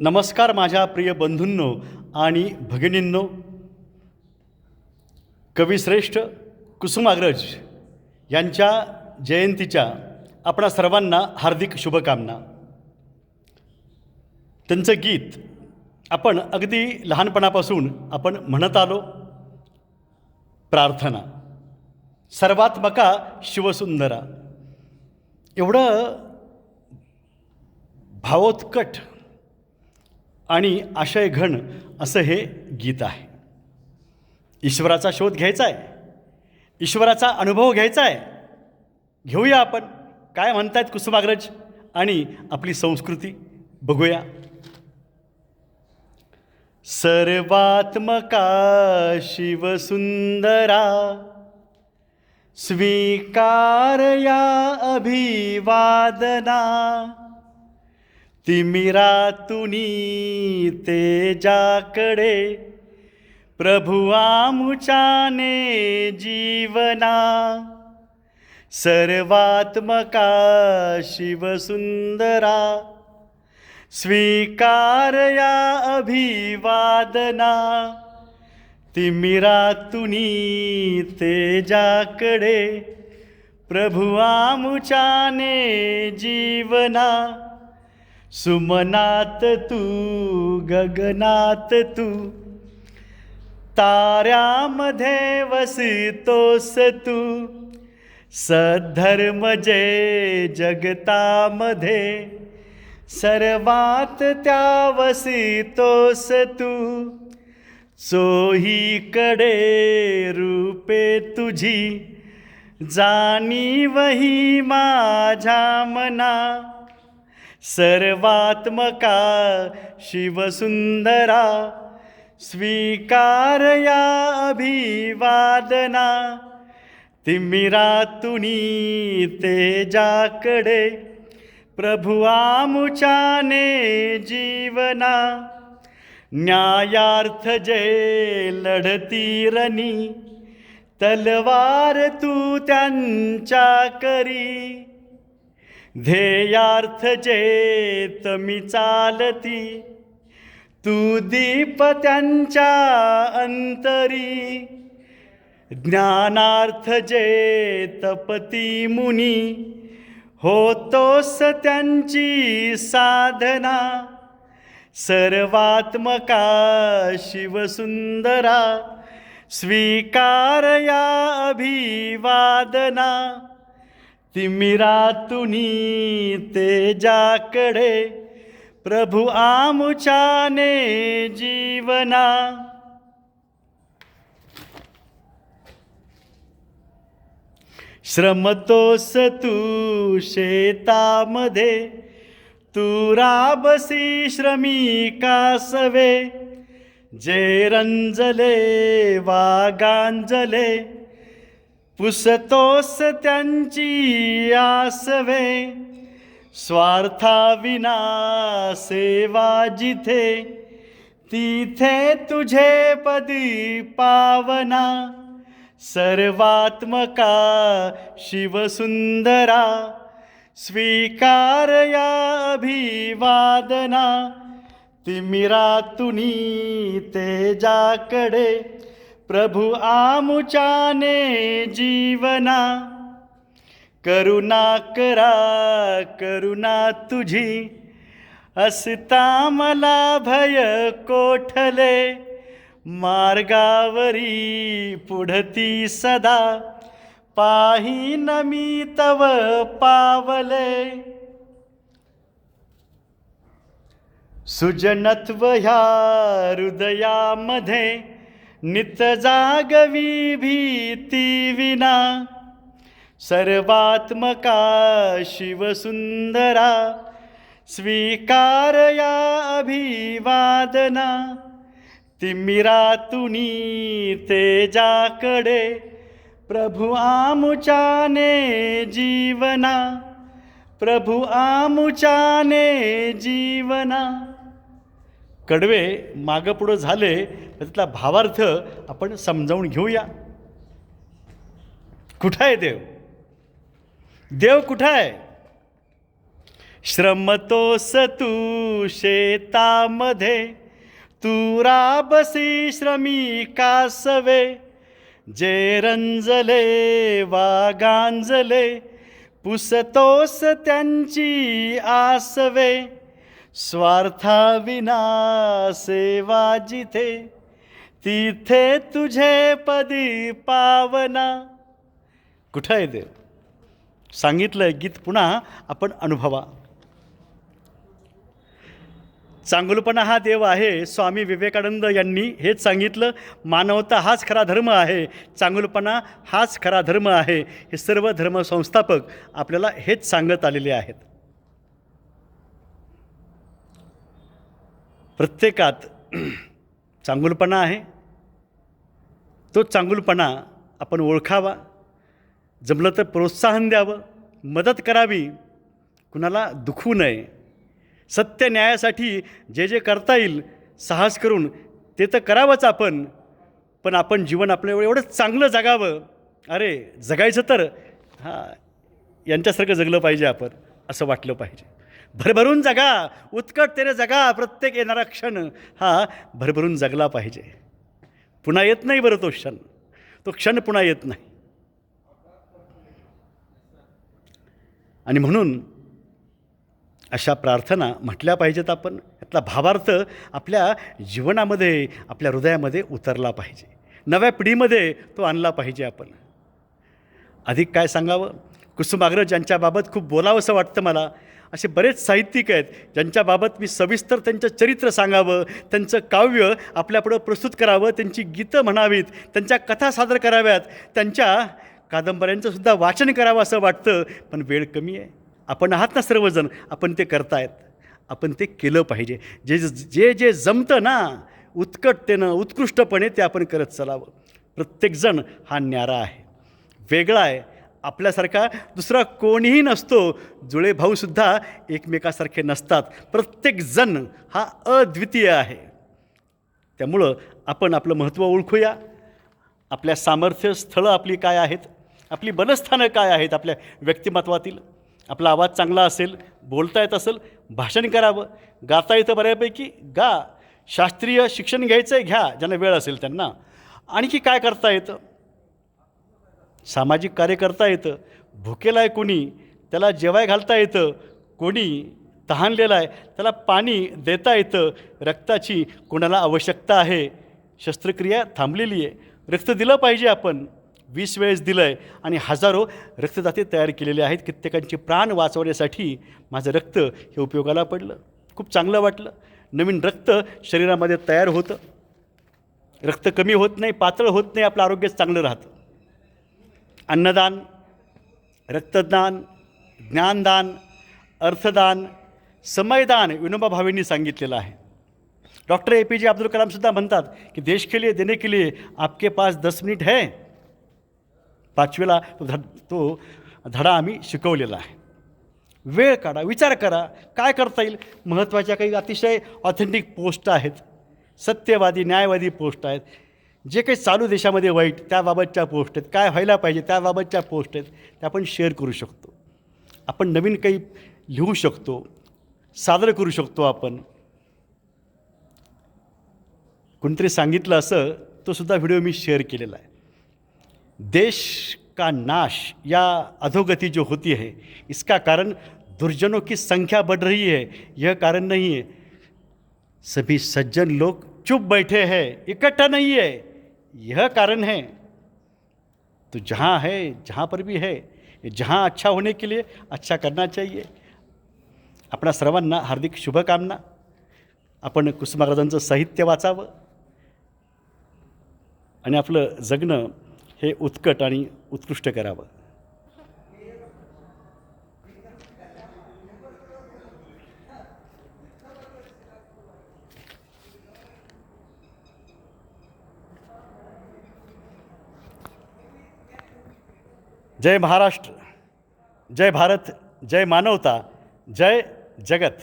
नमस्कार माझ्या प्रिय बंधूंनो आणि भगिनींनो. कविश्रेष्ठ कुसुमाग्रज यांच्या जयंतीच्या आपणा सर्वांना हार्दिक शुभकामना. त्यांचं गीत आपण अगदी लहानपणापासून आपण म्हणत आलो. प्रार्थना. सर्वात्मका शिवसुंदरा. एवढं भावोत्कट आणि आशयघन असं हे गीत आहे. ईश्वराचा शोध घ्यायचा आहे ईश्वराचा अनुभव घ्यायचा आहे घेऊया आपण. काय म्हणतायत कुसुमाग्रज? आणि आपली संस्कृती. बघूया. सर्वात्मका शिवसुंदरा स्वीकार या अभिवादना तिमिरातुनी तेजाकडे प्रभु आमुचाने जीवना सर्वात्मका शिवसुंदरा स्वीकारया अभिवादना. तिमिरातुनी तेजाकडे प्रभु आमुचाने जीवना सुमनात तू गगनात तू. ताऱ्यामध्ये वसितोस तू. सद्धर्म जे जगतामध्ये सर्वात त्या वसितोस तू. चोहीकडे रूपे तुझी जाणीवही माझ्या मना. सर्वात्मका शिवसुंदरा स्वीकार या अभिवादना तिमिरातुनी तेजाकडे प्रभुआमुचाने जीवना न्यायार्थ जय लढतीरनी तलवार तू त्यांच्या करी ध्येयार्थ चेत मी चालती तू दीप त्यांच्या अंतरी. ज्ञानार्थ जे तपती मुनी होतोस त्यांची साधना. सर्वात्मका शिवसुंदरा स्वीकार या अभिवादना. तिमिरातुनी तेजाकडे प्रभु आमुचाने जीवना. श्रमतोस तू शेतामध्ये तू राबसी श्रमिकासवे जे रंजले वागांजले पुसतोस त्यांची आसवे. स्वार्थाविना सेवा जिथे तिथे तुझे पदी पावना. सर्वात्मका शिवसुंदरा स्वीकार या अभिवादना. तिमिरातुनी तेजाकडे प्रभु आमुचाने जीवना करुणा करा करुणा तुझी. असता मला भय कोठले मार्गावरी पुढती सदा. पाही मी तव पावले. सुजनत्व ह्या हृदयामध्ये नित जागवी भीती विना सर्वात्मका शिवसुंदरा स्वीकार या अभिवादना तिमिरातुनी तेजाकडे प्रभु आमुचाने जीवना प्रभु आमुचाने जीवना। कडवे मागं पुढं झाले तर त्यातला भावार्थ आपण समजावून घेऊया. कुठं आहे देव? देव कुठं आहे श्रमतोस तू शेतामध्ये तू राबसी श्रमी कासवे जे रंजले वा गांजले पुसतोस त्यांची आसवे. स्वार्थाविना सेवा जिथे तिथे तुझे पदी पावना. कुठं आहे देव सांगितलं गीत पुन्हा आपण अनुभवा. चांगुलपणा हा देव आहे स्वामी विवेकानंद यांनी हेच सांगितलं मानवता हाच खरा धर्म आहे चांगुलपणा हाच खरा धर्म आहे हे सर्व धर्मसंस्थापक आपल्याला हेच सांगत आलेले आहेत. प्रत्येकात चांगुलपणा आहे. तो चांगुलपणा आपण ओळखावा. जमलं तर प्रोत्साहन द्यावं. मदत करावी. कुणाला दुखू नये. सत्य न्यायासाठी जे जे करता येईल साहस करून ते तर करावंच आपण. पण आपण जीवन आपलं एवढं चांगलं जगावं. अरे जगायचं तर हां यांच्यासारखं जगलं पाहिजे आपण असं वाटलं पाहिजे. भरभरून जगा उत्कटतेने जगा प्रत्येक येणारा क्षण हा भरभरून जगला पाहिजे. पुन्हा येत नाही बरं तो क्षण. तो क्षण पुन्हा येत नाही. आणि म्हणून अशा प्रार्थना म्हटल्या पाहिजेत आपण. यातला भावार्थ आपल्या जीवनामध्ये आपल्या हृदयामध्ये उतरला पाहिजे. नव्या पिढीमध्ये तो आणला पाहिजे आपण. अधिक काय सांगावं? कुसुमाग्रज यांच्याबाबत खूप बोलावंसं वाटतं मला. असे बरेच साहित्यिक आहेत ज्यांच्याबाबत मी सविस्तर त्यांचं चरित्र सांगावं त्यांचं काव्य आपल्यापुढं प्रस्तुत करावं त्यांची गीतं म्हणावीत त्यांच्या कथा सादर कराव्यात त्यांच्या कादंबऱ्यांचं सुद्धा वाचन करावं असं वाटतं पण वेळ कमी आहे. आपण आहात ना सर्वजण आपण ते करतायत. आपण ते केलं पाहिजे. जे जे जे जमतं ना उत्कटतेनं उत्कृष्टपणे ते आपण करत चलावं. प्रत्येकजण हा न्यारा आहे. वेगळा आहे. आपल्यासारखा दुसरा कोणीही नसतो. जुळे भाऊसुद्धा एकमेकासारखे नसतात. प्रत्येकजण हा अद्वितीय आहे. त्यामुळं आपण आपलं महत्त्व ओळखूया. आपल्या सामर्थ्य स्थळं आपली काय आहेत? आपली बलस्थानं काय आहेत आपल्या व्यक्तिमत्वातील? आपला आवाज चांगला असेल बोलता येत असेल भाषण करावं गाता येतं बऱ्यापैकी गा. शास्त्रीय शिक्षण घ्यायचं आहे घ्या. ज्यांना वेळ असेल त्यांना. आणखी काय करता येतं? सामाजिक कार्य करता येतं. भुकेला आहे कोणी त्याला जेवाय घालता येतं. कोणी तहानलेला आहे त्याला पाणी देता येतं. रक्ताची कोणाला आवश्यकता आहे? शस्त्रक्रिया थांबलेली आहे. रक्त दिलं पाहिजे आपण. वीस वेळेस दिलं आहे आणि हजारो रक्तदाते तयार केलेले आहेत. कित्येकांचे प्राण वाचवण्यासाठी माझं रक्त हे उपयोगाला पडलं. खूप चांगलं वाटलं. नवीन रक्त शरीरामध्ये तयार होतं. रक्त कमी होत नाही पातळ होत नाही आपलं आरोग्य चांगलं राहतं. अन्नदान रक्तदान ज्ञानदान अर्थदान समयदान विनोबा भावेंनी सांगितलेलं आहे. डॉक्टर ए पी जे अब्दुल कलामसुद्धा म्हणतात की देश के लिए देने के लिए आपके पास दस मिनिट है. पाचवीला तो धड तो धडा आम्ही शिकवलेला आहे. वेळ काढा विचार करा काय करता येईल? महत्त्वाच्या काही अतिशय ऑथेंटिक पोस्ट आहेत. सत्यवादी न्यायवादी पोस्ट आहेत. जे काही चालू देशामध्ये वाईट त्याबाबतच्या पोस्ट आहेत. काय व्हायला पाहिजे त्याबाबतच्या पोस्ट आहेत. त्या आपण शेअर करू शकतो. आपण नवीन काही लिहू शकतो. सादर करू शकतो आपण. कोणतरी सांगितलं असं तो सुद्धा व्हिडिओ मी शेअर केलेला आहे. देश का नाश या अधोगति जो होती है इसका कारण दुर्जनों की संख्या बढ़ रही है यह कारण नहीं है। सभी सज्जन लोग चुप बैठे हैं इकट्ठा नहीं है। यह कारण है तो जहाँ है जहाँ पर भी है जहाँ अच्छा होने के लिए अच्छा करना चाहिए। आपणा सर्वांना हार्दिक शुभकामना। आपण कुसुमाग्रजांचं साहित्य वाचावं आणि आपलं जगणं हे उत्कट आणि उत्कृष्ट करावं. जय महाराष्ट्र जय भारत जय मानवता जय जगत।